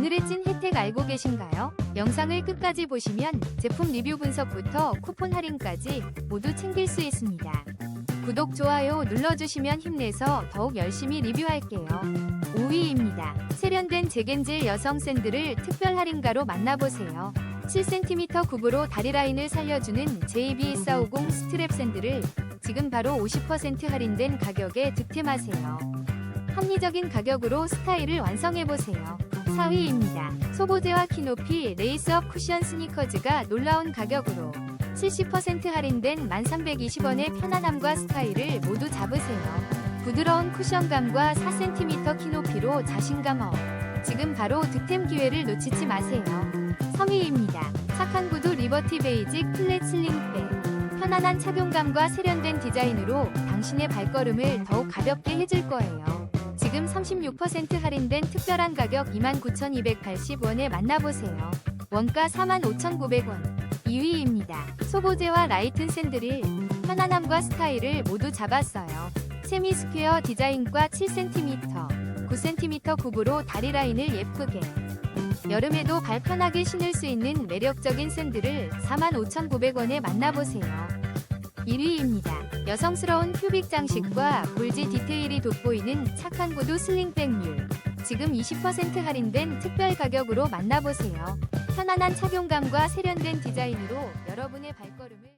오늘의 찐 혜택 알고 계신가요? 영상을 끝까지 보시면 제품 리뷰 분석부터 쿠폰 할인까지 모두 챙길 수 있습니다. 구독, 좋아요 눌러주시면 힘내서 더욱 열심히 리뷰할게요. 5위입니다. 세련된 제겐질 여성 샌들을 특별 할인가로 만나보세요. 7cm 굽으로 다리 라인을 살려주는 JB450 스트랩 샌들을 지금 바로 50% 할인된 가격에 득템하세요. 합리적인 가격으로 스타일을 완성해보세요. 4위입니다. 소보재와 키높이 레이스업 쿠션 스니커즈가 놀라운 가격으로 70% 할인된 1320원의 편안함과 스타일을 모두 잡으세요. 부드러운 쿠션감과 4cm 키높이로 자신감 업. 지금 바로 득템 기회를 놓치지 마세요. 3위입니다. 착한 구두 리버티 베이직 플랫 슬링백. 편안한 착용감과 세련된 디자인으로 당신의 발걸음을 더욱 가볍게 해줄 거예요. 지금 36% 할인된 특별한 가격 29,280원에 만나보세요. 원가 45,900원. 2위입니다. 소보재와 라이튼 샌들이 편안함과 스타일을 모두 잡았어요. 세미 스퀘어 디자인과 7cm, 9cm 굽으로 다리 라인을 예쁘게. 여름에도 발 편하게 신을 수 있는 매력적인 샌들을 45,900원에 만나보세요. 1위입니다. 여성스러운 큐빅 장식과 볼지 디테일이 돋보이는 착한 구두 슬링백뮬. 지금 20% 할인된 특별 가격으로 만나보세요. 편안한 착용감과 세련된 디자인으로 여러분의 발걸음